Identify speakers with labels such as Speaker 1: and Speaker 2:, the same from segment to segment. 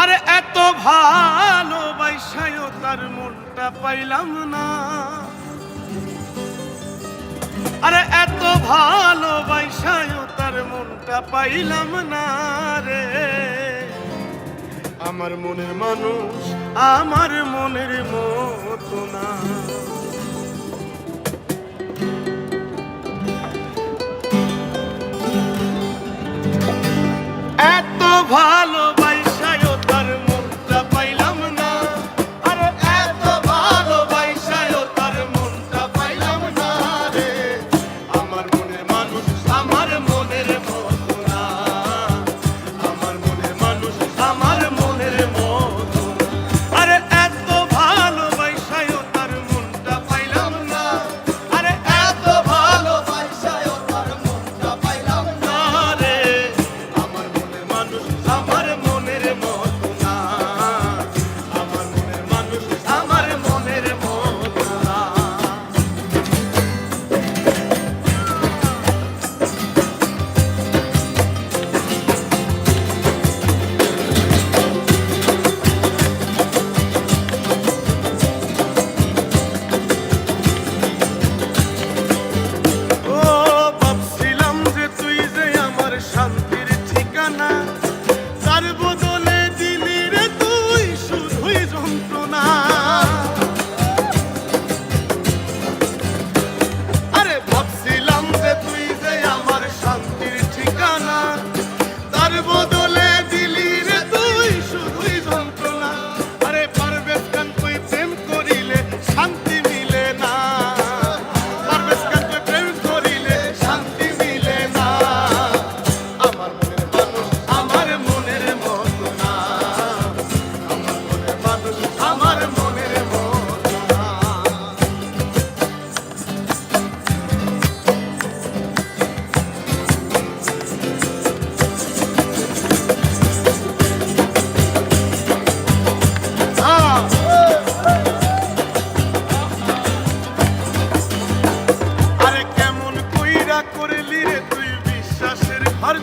Speaker 1: আরে এত ভালোবাসায় তার মনটা পাইলাম না। আরে এত ভালোবাসায় তার মনটা পাইলাম না রে। আমার মনের মানুষ, আমার মনের মতো না। এত ভালো I'm a-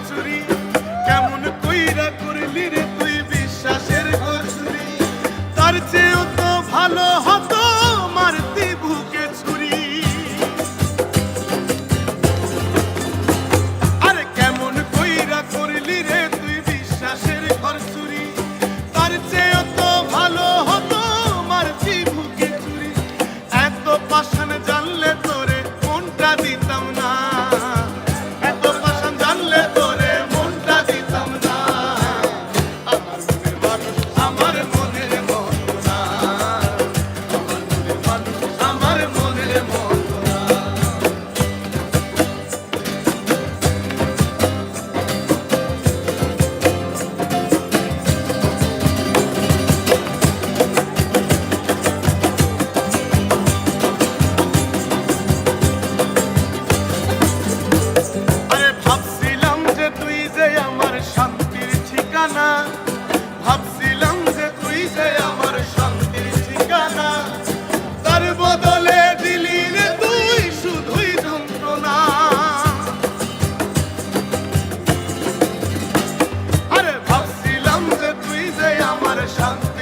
Speaker 1: চুরি কেমন কইরা chante.